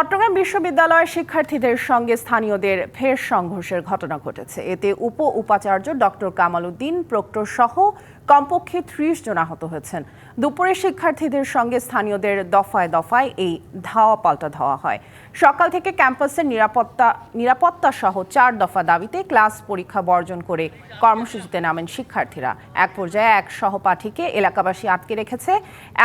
চট্টগ্রাম বিশ্ববিদ্যালয়ের শিক্ষার্থীদের সঙ্গে স্থানীয়দের ফের সংঘর্ষের ঘটনা ঘটেছে। এতে উপ উপাচার্য ডক্টর কামাল উদ্দিন, প্রক্টর সহ কমপক্ষে ত্রিশ জন আহত হয়েছেন। দুপুরে শিক্ষার্থীদের সঙ্গে স্থানীয়দের দফায় দফায় এই ধাওয়া পাল্টা ধাওয়া হয়। সকাল থেকে ক্যাম্পাসের নিরাপত্তা নিরাপত্তা সহ চার দফা দাবিতে ক্লাস পরীক্ষা বর্জন করে কর্মসূচিতে নামেন শিক্ষার্থীরা। এক পর্যায়ে এক সহপাঠীকে এলাকাবাসী আটকে রেখেছে।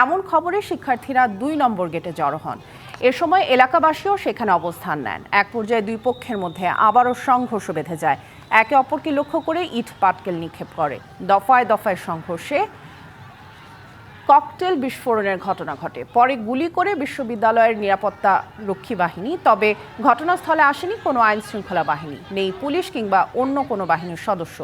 এমন খবরে শিক্ষার্থীরা দুই নম্বর গেটে জড়ো হন। এ সময় এলাকাবাসীও সেখানে অবস্থান নেন। এক পর্যায়ে দুই পক্ষের মধ্যে আবারও সংঘর্ষ বেঁধে যায়। একে অপরকে লক্ষ্য করে ইট পাটকেল নিক্ষেপ করে। দফায় দফায় সংঘর্ষে ককটেল বিস্ফোরণের ঘটনা ঘটে। পরে গুলি করে বিশ্ববিদ্যালয়ের নিরাপত্তা রক্ষী বাহিনী, তবে ঘটনাস্থলে আসেনি কোনো আইন শৃঙ্খলা বাহিনী, নেই পুলিশ কিংবা অন্য কোনো বাহিনীর সদস্য।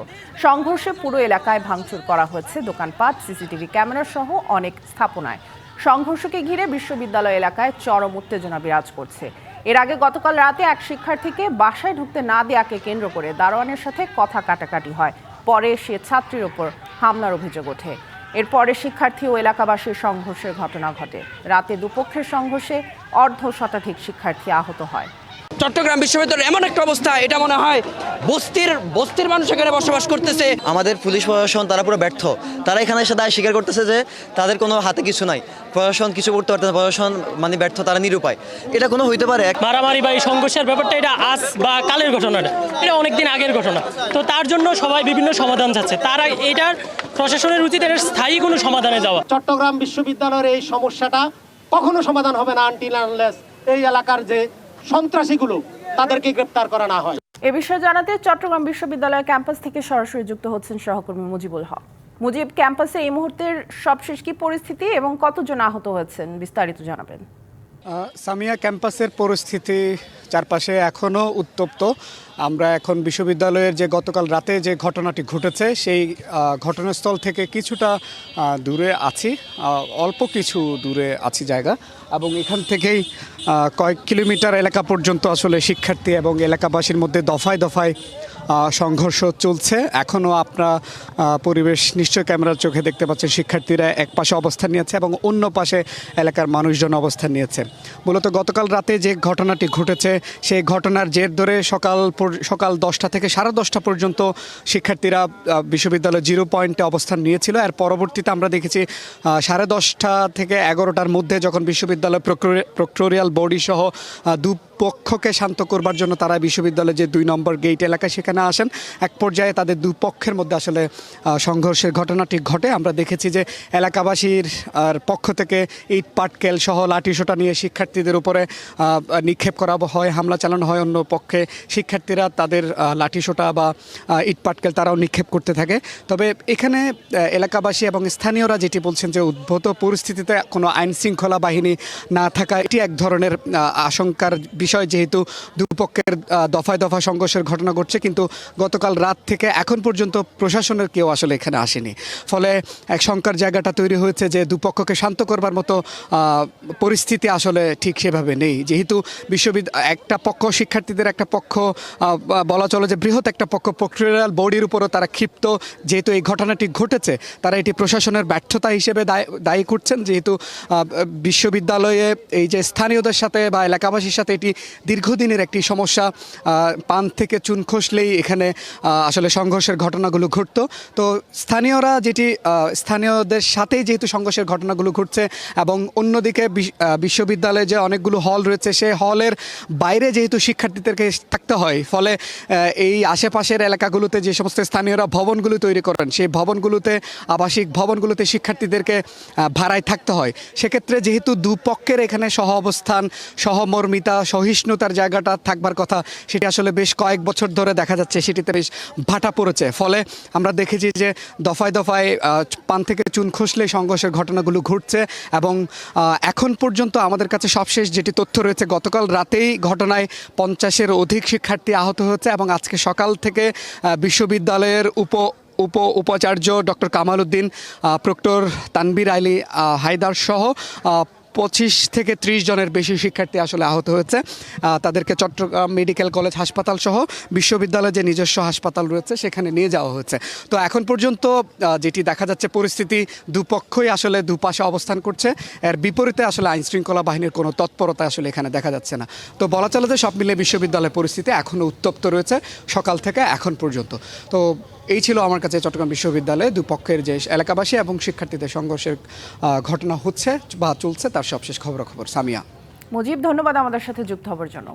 সংঘর্ষে পুরো এলাকায় ভাঙচুর করা হয়েছে। দোকানপাট, সিসিটিভি ক্যামেরা সহ অনেক স্থাপনায়। সংঘর্ষকে ঘিরে বিশ্ববিদ্যালয় এলাকায় চরম উত্তেজনা বিরাজ করছে। এর আগে গতকাল রাতে এক শিক্ষার্থীকে বাসায় ঢুকতে না দেয়াকে কেন্দ্র করে দারোয়ানের সাথে কথা কাটাকাটি হয়। পরে সে ছাত্রীর ওপর হামলার অভিযোগ ওঠে। এরপরে শিক্ষার্থী ও এলাকাবাসীর সংঘর্ষের ঘটনা ঘটে। রাতে দুপক্ষের সংঘর্ষে অর্ধ শতাধিক শিক্ষার্থী আহত হয়। চট্টগ্রাম বিশ্ববিদ্যালয়ের এমন একটা অবস্থা এটা মনে হয় বস্তির বস্তির মানুষ এখানে বসবাস করতেছে। আমাদের পুলিশ প্রশাসন তারা পুরো ব্যর্থ। তারা এখানে এসে দায় স্বীকার করতেছে যে তাদের কোনো হাতে কিছু নাই। প্রশাসন কিছু করতে পারতেছে না প্রশাসন মানে ব্যর্থ তারা নিরুপায়। এটা কোনো হইতে পারে? এক মারামারি বা এই সংঘর্ষের ব্যাপারটা এটা আজ বা কালের ঘটনাটা এটা। অনেকদিন আগের ঘটনা। তো তার জন্য সবাই বিভিন্ন সমাধান চাচ্ছে। তারা এটার প্রশাসনের উচিত এটার স্থায়ী কোনো সমাধানে যাওয়া। চট্টগ্রাম বিশ্ববিদ্যালয়ের এই সমস্যাটা কখনো সমাধান হবে না আনটিল আনলেস এই এলাকার যে সন্ত্রাসীগুলো তাদেরকে গ্রেপ্তার করা না হয়। এ বিষয়ে জানাতে চট্টগ্রাম বিশ্ববিদ্যালয় ক্যাম্পাস থেকে সরাসরি যুক্ত হচ্ছেন সহকর্মী মুজিবুল হক। মুজিব, ক্যাম্পাসে এই মুহূর্তের সবশেষ কি পরিস্থিতি এবং কতজন আহত হয়েছেন বিস্তারিত জানাবেন। সামিয়া ক্যাম্পাসের পরিস্থিতি চারপাশে এখনও উত্তপ্ত। আমরা এখন বিশ্ববিদ্যালয়ের যে গতকাল রাতে যে ঘটনাটি ঘটেছে, সেই ঘটনাস্থল থেকে কিছুটা দূরে আছি অল্প কিছু দূরে আছি জায়গা এবং এখান থেকেই কয়েক কিলোমিটার এলাকা পর্যন্ত আসলে শিক্ষার্থী এবং এলাকাবাসীর মধ্যে দফায় দফায় সংঘর্ষ চলছে। এখনও আপনার পরিবেশ নিশ্চয় ক্যামেরার চোখে দেখতে পাচ্ছেন শিক্ষার্থীরা এক পাশে অবস্থান নিয়েছে এবং অন্য পাশে এলাকার মানুষজন অবস্থান নিয়েছে। মূলত গতকাল রাতে যে ঘটনাটি ঘটেছে, সেই ঘটনার জের ধরে সকাল সকাল দশটা থেকে সাড়ে দশটা পর্যন্ত শিক্ষার্থীরা বিশ্ববিদ্যালয় জিরো পয়েন্টে অবস্থান নিয়েছিল। আর পরবর্তীতে আমরা দেখেছি সাড়ে দশটা থেকে এগারোটার মধ্যে যখন বিশ্ববিদ্যালয় প্রক্টোরিয়াল বডি সহ দু পক্ষকে শান্ত করবার জন্য তারা বিশ্ববিদ্যালয়ের যে দুই নম্বর গেট এলাকা সেখানে আসেন। এক পর্যায়ে তাদের দুই পক্ষের মধ্যে আসলে সংঘর্ষের ঘটনাটি ঘটে। আমরা দেখেছি যে এলাকাবাসীর, আর পক্ষ থেকে ইট পাটকেল সহ লাঠিসোঁটা নিয়ে শিক্ষার্থীদের উপরে নিক্ষেপ করা হয়, হামলা চালানো হয় অন্য পক্ষে। শিক্ষার্থীরা তাদের লাঠিসোঁটা বা ইট পাটকেল তারাও নিক্ষেপ করতে থাকে। তবে এখানে এলাকাবাসী এবং স্থানীয়রা যেটি বলছেন যে উদ্ভূত পরিস্থিতিতে কোনো আইন শৃঙ্খলা বাহিনী না থাকা, এটি এক ধরনের আশঙ্কার বিষয়। যেহেতু দুপক্ষের দফায় দফা সংঘর্ষের ঘটনা ঘটছে, কিন্তু গতকাল রাত থেকে এখন পর্যন্ত প্রশাসনের কেউ আসলে এখানে আসেনি। ফলে এক শঙ্কার জায়গাটা তৈরি হয়েছে যে দুপক্ষকে শান্ত করবার মতো পরিস্থিতি আসলে ঠিক সেভাবে নেই। যেহেতু বিশ্ববিদ্যালয় একটা পক্ষ শিক্ষার্থীদের একটা পক্ষ বলা চলে যে বৃহৎ একটা পক্ষ, প্রক্টোরিয়াল বডির উপরও তারা ক্ষিপ্ত, যেহেতু এই ঘটনাটি ঘটেছে, তারা এটি প্রশাসনের ব্যর্থতা হিসেবে দায়, দায়ী করছেন। যেহেতু বিশ্ববিদ্যালয়ে এই যে স্থানীয়দের সাথে বা এলাকাবাসীর সাথে এটি দীর্ঘদিনের একটি সমস্যা পান থেকে চুন খসলেই এখানে আসলে সংঘর্ষের ঘটনাগুলো ঘটতো। তো স্থানীয়রা যেটি স্থানীয়দের সাথেই যেহেতু সংঘর্ষের ঘটনাগুলো ঘটছে এবং অন্যদিকে বিশ- বিশ্ববিদ্যালয়ে যে অনেকগুলো হল রয়েছে সেই হলের বাইরে যেহেতু শিক্ষার্থীদেরকে থাকতে হয়, ফলে এই আশেপাশের এলাকাগুলোতে যে সমস্ত স্থানীয়রা ভবনগুলো তৈরি করেন, সেই ভবনগুলোতে, আবাসিক ভবনগুলোতে শিক্ষার্থীদেরকে ভাড়ায় থাকতে হয়। সেক্ষেত্রে যেহেতু দুপক্ষের এখানে সহ অবস্থান সহমর্মিতা সহিষ্ণুতার জায়গাটা থাকবার কথা, সেটি আসলে বেশ কয়েক বছর ধরে দেখা যাচ্ছে, সেটিতে বেশ ভাটা পড়েছে। ফলে আমরা দেখেছি যে দফায় দফায় পান থেকে চুন খসলে সংঘর্ষের ঘটনাগুলো ঘটছে এবং এখন পর্যন্ত আমাদের কাছে সবশেষ যেটি তথ্য রয়েছে, গতকাল রাতেই ঘটনায় পঞ্চাশের অধিক শিক্ষার্থী আহত হয়েছে এবং আজকে সকাল থেকে বিশ্ববিদ্যালয়ের উপ উপ উপাচার্য ডক্টর কামাল উদ্দিন প্রক্টর তানবির আলী হায়দার সহ পঁচিশ থেকে ত্রিশ জনের বেশি শিক্ষার্থী আসলে আহত হয়েছে। তাদেরকে চট্টগ্রাম মেডিকেল কলেজ হাসপাতাল সহ বিশ্ববিদ্যালয়ে যে নিজস্ব হাসপাতাল রয়েছে, সেখানে নিয়ে যাওয়া হয়েছে। তো এখন পর্যন্ত যেটি দেখা যাচ্ছে পরিস্থিতি দুপক্ষই আসলে দুপাশে অবস্থান করছে। এর বিপরীতে আসলে আইন শৃঙ্খলা বাহিনীর কোনো তৎপরতা আসলে এখানে দেখা যাচ্ছে না। তো বলা চলে যে সব মিলে বিশ্ববিদ্যালয়ের পরিস্থিতি এখনও উত্তপ্ত রয়েছে সকাল থেকে এখন পর্যন্ত। তো এই ছিল আমার কাছে চট্টগ্রাম বিশ্ববিদ্যালয়ে দুপক্ষের যে এলাকাবাসী এবং শিক্ষার্থীদের সংঘর্ষের ঘটনা হচ্ছে বা চলছে তার সবশেষ খবরাখবর। সামিয়া। মুজিব, ধন্যবাদ আমাদের সাথে যুক্ত হবার জন্য।